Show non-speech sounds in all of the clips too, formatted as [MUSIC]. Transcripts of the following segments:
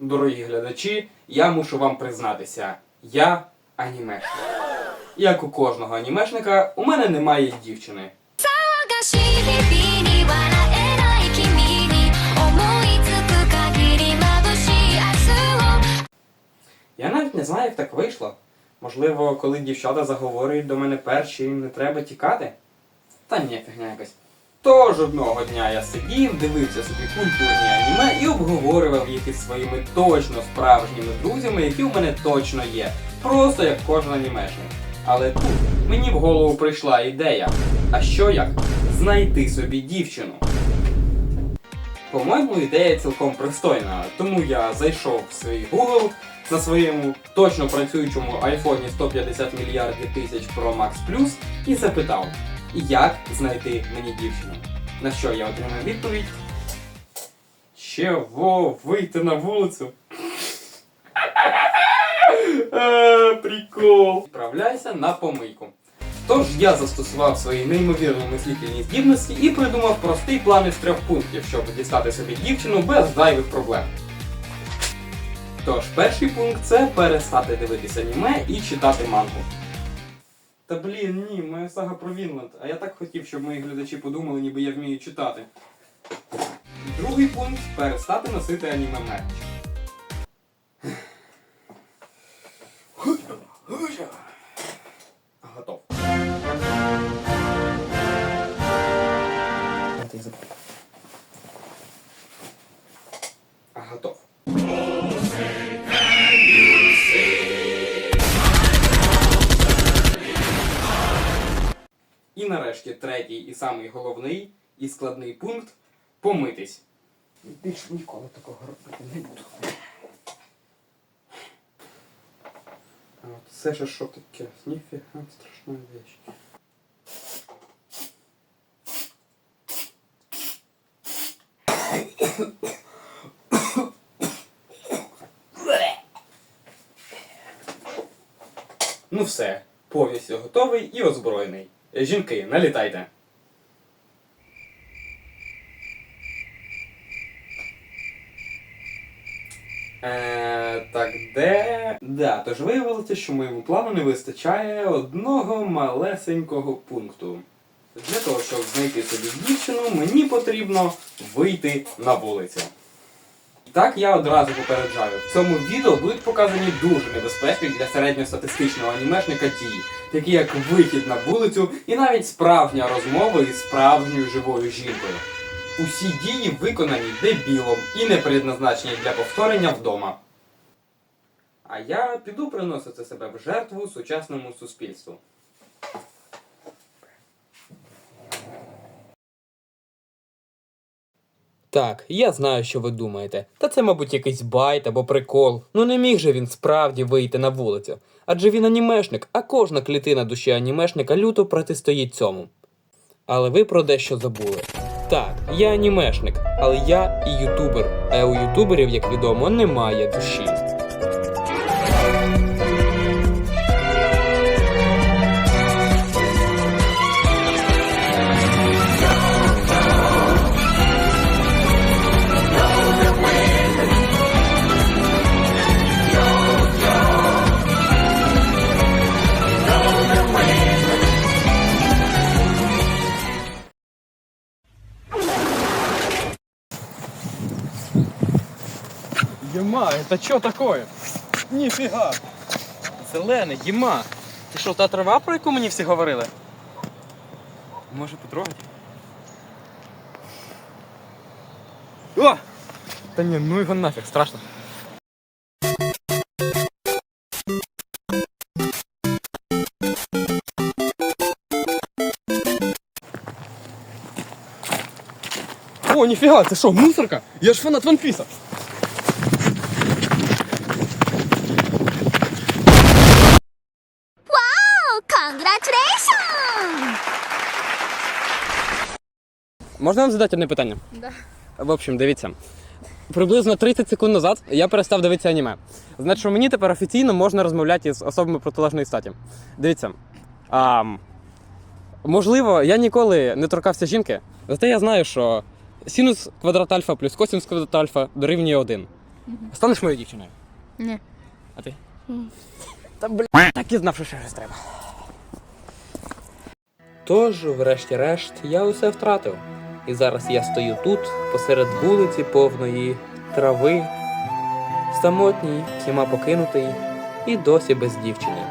Дорогі глядачі, я мушу вам признатися, я анімешник. Як у кожного анімешника, у мене немає дівчини. Я навіть не знаю, як так вийшло. Можливо, коли дівчата заговорюють до мене перші, не треба тікати? Та ні, фігня якась. Тож одного дня я сидів, дивився собі культурні аніме і обговорював їх із своїми точно справжніми друзями, які в мене точно є. Просто як кожен анімешник. Але тут мені в голову прийшла ідея. А що як? Знайти собі дівчину. По-моєму, ідея цілком пристойна, тому я зайшов в свій Google на своєму точно працюючому iPhone 150 мільярдів тисяч Pro Max Plus і запитав, як знайти мені дівчину. На що я отримав відповідь? Чого вийти на вулицю? А, [LAUGHS] Прикол. Відправляйся на помийку. Тож я застосував свої неймовірні мислительні здібності і придумав простий план із трьох пунктів, щоб дістати собі дівчину без зайвих проблем. Тож, перший пункт це перестати дивитися аніме і читати мангу. Та блін, ні, моя сага про Вінланд, а я так хотів, щоб мої глядачі подумали, ніби я вмію читати. Другий пункт перестати носити аніме мерч. Нарешті і самий головний і складний пункт помитись. Більше ніколи такого робити не буду. Це ж що таке? Ніфіга страшна вещь. Ну все, повністю готовий і озброєний. Жінки, налітайте. Е, так, де. Да, тож виявилося, що моєму плану не вистачає одного малесенького пункту. Для того, щоб знайти собі дівчину, мені потрібно вийти на вулицю. Так я одразу попереджаю. В цьому відео будуть показані дуже небезпечні для середньостатистичного анімешника дії, такі як вихід на вулицю і навіть справжня розмова із справжньою живою жінкою. Усі дії виконані дебілом і не предназначені для повторення вдома. А я піду приносити себе в жертву сучасному суспільству. Так, я знаю, що ви думаєте. Та це, мабуть, якийсь байт або прикол. Ну не міг же він справді вийти на вулицю. Адже він анімешник, а кожна клітина душі анімешника люто протистоїть цьому. Але ви про дещо забули. Так, я анімешник, але я і ютубер. А у ютуберів, як відомо, немає душі. Ема, это что такое? Ніфіга. Зелений, Єма. Це що, та трава, про яку мені всі говорили? Може потрогати? О! Та ні, ну його нафіг, страшно. О, ніфіга, це що, мусорка? Я ж фанат Ван Congratulations! Можна вам задати одне питання? Да. В общем, дивіться. Приблизно 30 секунд назад я перестав дивитися аніме. Значить, мені тепер офіційно можна розмовляти з особами протилежної статі. Дивіться. А, можливо, я ніколи не торкався жінки, зате я знаю, що синус квадрат альфа плюс косинус квадрат альфа дорівнює 1. Станеш моєю дівчиною? Ні. А ти? Та бля, так і знав, що ще щось треба. Тож, врешті-решт, я усе втратив. І зараз я стою тут, посеред вулиці повної трави, самотній, всіма покинутий і досі без дівчини.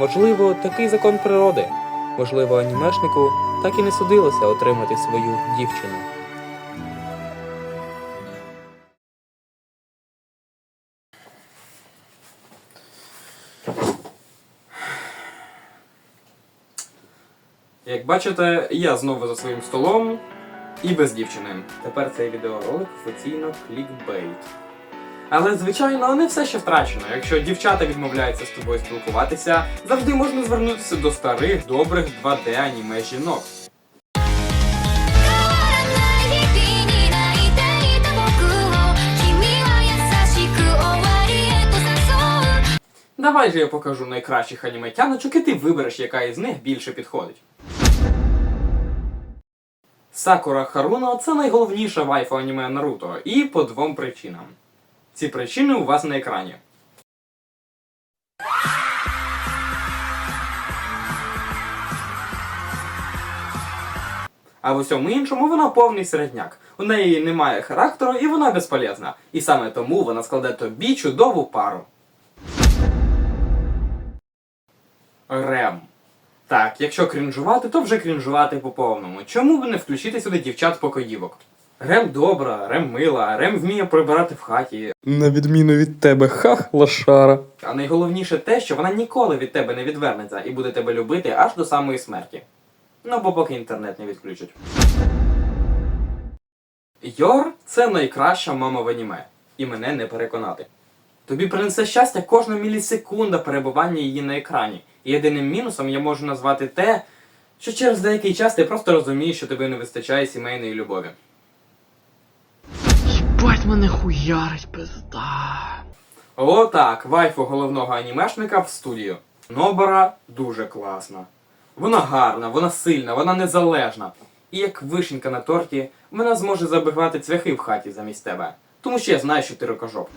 Можливо, такий закон природи. Можливо, анімешнику так і не судилося отримати свою дівчину. Як бачите, я знову за своїм столом і без дівчини. Тепер цей відеоролик офіційно клікбейт. Але, звичайно, не все ще втрачено. Якщо дівчата відмовляються з тобою спілкуватися, завжди можна звернутися до старих, добрих 2D-аніме жінок. Давай же я покажу найкращих аніметяночок, і ти вибереш, яка із них більше підходить. Сакура Харуно це найголовніша вайфу аніме Наруто, і по двом причинам. Ці причини у вас на екрані. А в усьому іншому вона повний середняк. У неї немає характеру і вона безполезна. І саме тому вона складе тобі чудову пару. Якщо крінжувати, то вже крінжувати по повному. Чому б не включити сюди дівчат-покоївок? Рем добра, Рем мила, Рем вміє прибирати в хаті. На відміну від тебе, хах, лошара. А найголовніше те, що вона ніколи від тебе не відвернеться і буде тебе любити аж до самої смерті. Ну, бо поки інтернет не відключать. Йор це найкраща мама в аніме, і мене не переконати. Тобі принесе щастя кожна мілісекунда перебування її на екрані. І єдиним мінусом я можу назвати те, що через деякий час ти просто розумієш, що тобі не вистачає сімейної любові. Їбать мене хуярить, пизда. О, так, вайфу головного анімешника в студію. Нобара дуже класна. Вона гарна, вона сильна, вона незалежна. І як вишенька на торті, вона зможе забивати цвяхи в хаті замість тебе. Тому що я знаю, що ти рукожоп.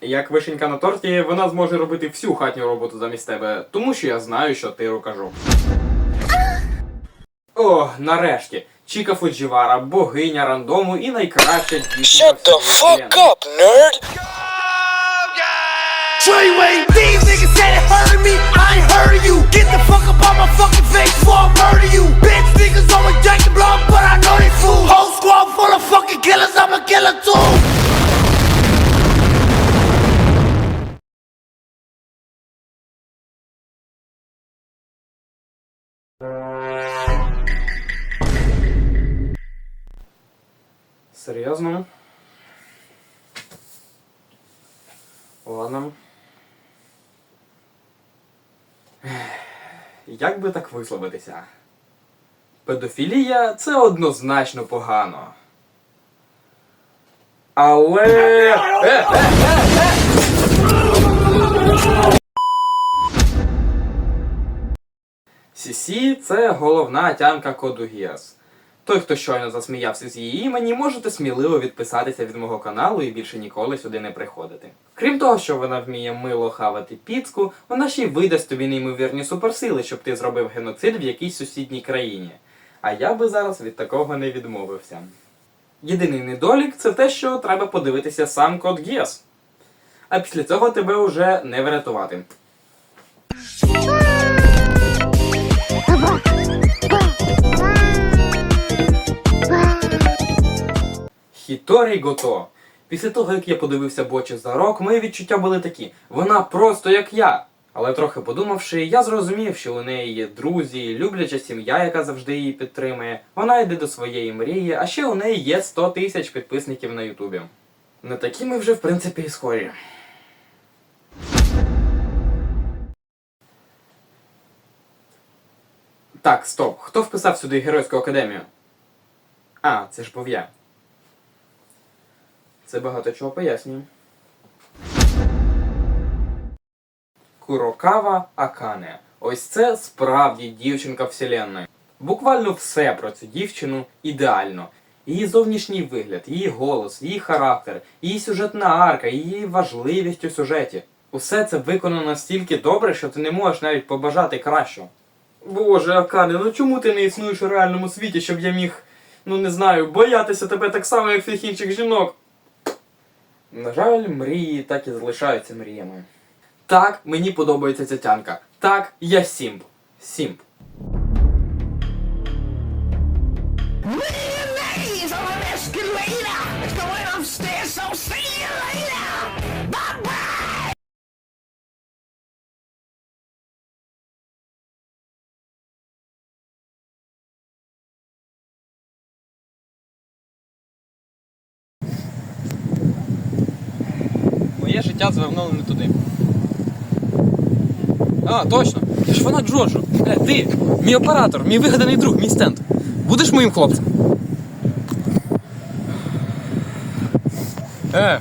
Як вишенька на торті, вона зможе робити всю хатню роботу замість тебе, тому що я знаю, що ти рукожоп. О, нарешті! Чіка Фуджівара, богиня рандому і найкраща дівчинка Shut the fuck up, nerd! Treyway, these niggas said it hurt me. I ain't heard you. Get the fuck up on my fucking face before I murder you. Bitch niggas always drinking blood, but I know they fool. Whole squad full of fucking killers. I'm a killer too. Серйозно? Ладно. Як би так висловитися? Педофілія це однозначно погано. Але. Е, е, е, е! Сісі це головна тянка коду Гіас. Той, хто щойно засміявся з її імені, можете сміливо відписатися від мого каналу і більше ніколи сюди не приходити. Крім того, що вона вміє мило хавати піцку, вона ще й видасть тобі неймовірні суперсили, щоб ти зробив геноцид в якійсь сусідній країні. А я би зараз від такого не відмовився. Єдиний недолік це те, що треба подивитися сам код Гіас. А після цього тебе уже не врятувати. Хіторі Гото. Після того, як я подивився бочі за рок, мої відчуття були такі: вона просто як я. Але трохи подумавши, я зрозумів, що у неї є друзі, любляча сім'я, яка завжди її підтримує. Вона йде до своєї мрії, а ще у неї є 100 тисяч підписників на Ютубі. Не такі ми вже, в принципі, і схожі. Так, стоп. Хто вписав сюди Геройську академію? А, це ж був я. Це багато чого пояснює. Курокава Акане. Ось це справді дівчинка вселенної. Буквально все про цю дівчину ідеально. Її зовнішній вигляд, її голос, її характер, її сюжетна арка, її важливість у сюжеті. Усе це виконано настільки добре, що ти не можеш навіть побажати кращого. Боже, Акане, ну чому ти не існуєш у реальному світі, щоб я міг, ну не знаю, боятися тебе так само, як всіх інших жінок? На жаль, мрії так і залишаються мріями. Так, мені подобається ця тянка. Так, я сімп. Сімп. Mayonnaise on an escalator. It's going upstairs, so see you later. Життя звернуло не туди. А, точно! Ти ж вона Джоджо. Е, ти, мій оператор, мій вигаданий друг, мій стенд. Будеш моїм хлопцем? Е,